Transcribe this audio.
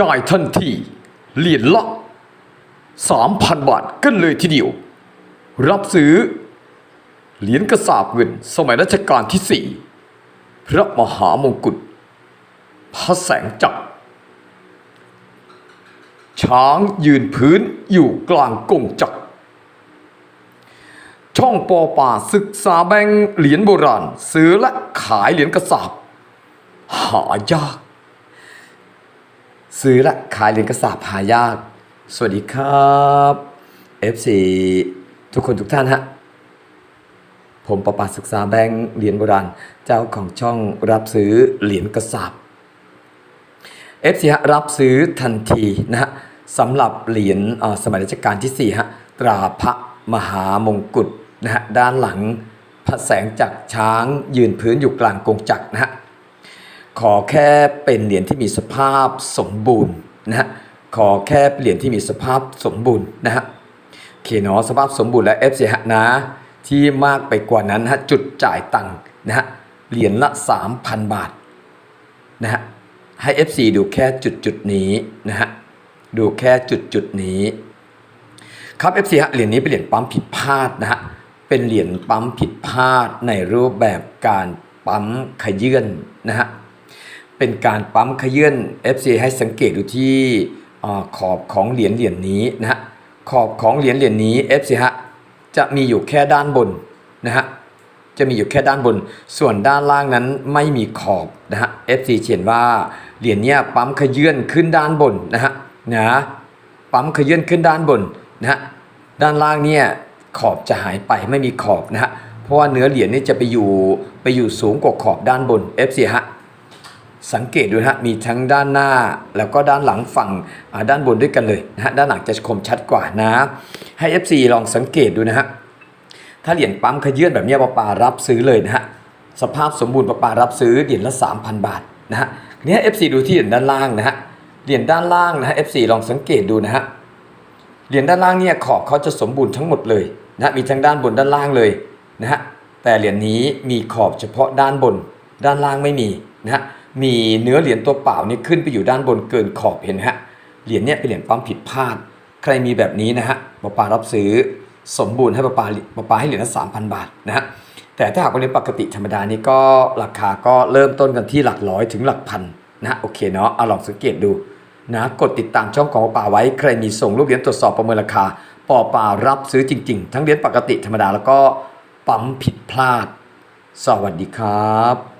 จ่ายทันทีเหรียญละสามพันบาทกันเลยทีเดียว รับซื้อ เหรียญกระสาบเงินสมัยรัชกาลที่สี่พระมหามงกุฎพระแสงจักรช้างยืนพื้นอยู่กลางกงจักรช่องปอป่าศึกษาแบงเหรียญโบราณ ซื้อและขายเหรียญกระสาบหายาก ซื้อและขายเหรียญกระสาบหายาก สวัสดีครับ FC ทุกคนทุกท่านฮะ ผมประปาศึกษาแบงค์เหรียญโบราณ เจ้าของช่องรับซื้อเหรียญกระสาบ FC ฮะรับซื้อทันทีนะฮะสำหรับเหรียญอ่อสมัยรัชกาลที่4ฮะตราพระมหามงกุฎนะฮะด้านหลังพระแสงจักรช้างยืนพื้นอยู่กลางกงจักรนะฮะ ขอแค่เป็นเหรียญที่มีสภาพสมบูรณ์นะฮะขอแค่เหรียญที่มีสภาพสมบูรณ์นะฮะโอเคเนาะสภาพสมบูรณ์และ FC ฮะนะ ที่มากไปกว่านั้นฮะจุดจ่ายตังค์นะฮะเหรียญละ 3,000 บาทนะฮะให้ FC ดูแค่จุดจุดนี้นะฮะดูแค่จุดจุดนี้ครับ FC ฮะเหรียญนี้เป็นเหรียญปั๊มผิดพลาดนะฮะเป็นเหรียญปั๊มผิดพลาดในรูปแบบการปั๊มขยื่นนะฮะ เป็นการปั๊มขยื่น FC ให้สังเกตดูที่ขอบของเหรียญเหรียญนี้นะฮะขอบของเหรียญเหรียญนี้ FC ฮะจะมีอยู่แค่ด้านบนนะฮะจะมีอยู่แค่ด้านบน ส่วนด้านล่างนั้นไม่มีขอบนะฮะ FC เขียนว่าเหรียญเนี้ยปั๊มขยื่นขึ้นด้านบนนะฮะนะปั๊มขยื่นขึ้นด้านบนนะฮะด้านล่างเนี่ยขอบจะหายไปไม่มีขอบนะฮะเพราะว่าเนื้อเหรียญนี่จะไปอยู่ไปอยู่สูงกว่าขอบด้านบน FC ฮะ สังเกตดูนะฮะมีทั้งด้านหน้าแล้วก็ด้านหลังฝั่งด้านบนด้วยกันเลยนะฮะด้านหลังจะคมชัดกว่านะ ให้ FC ลองสังเกตดูนะฮะถ้าเหรียญปั๊มขยื่นแบบนี้ปปารับซื้อเลยนะฮะสภาพสมบูรณ์ปปารับซื้อเหรียญละ 3,000 บาทนะฮะทีนี้ FC ดูที่เหรียญด้านล่างนะฮะเหรียญด้านล่างนะฮะ FC ลองสังเกตดูนะฮะเหรียญด้านล่างเนี่ยขอบเขาจะสมบูรณ์ทั้งหมดเลยนะฮะมีทั้งด้านบนด้านล่างเลยนะฮะแต่เหรียญนี้มีขอบเฉพาะด้านบนด้านล่างไม่มีนะฮะ มีเนื้อเหรียญตัวเปล่านี่ขึ้นไปอยู่ด้านบนเกินขอบเห็นไหมฮะ เหรียญเนี่ยเป็นเหรียญปั๊มผิดพลาด ใครมีแบบนี้นะฮะปาปารับซื้อสมบูรณ์ให้ปาปาปปาให้เหรียญละสามพันบาทนะฮะ แต่ถ้าหากว่าเหรียญปกติธรรมดานี่ก็ราคาก็เริ่มต้นกันที่หลักร้อยถึงหลักพันนะโอเคเนาะเอาลองสังเกตดูนะกดติดตามช่องของปปาไว้ ใครมีส่งรูปเหรียญตรวจสอบประเมินราคาปอปารับซื้อจริงๆ ทั้งเหรียญปกติธรรมดาแล้วก็ปั๊มผิดพลาด สวัสดีครับ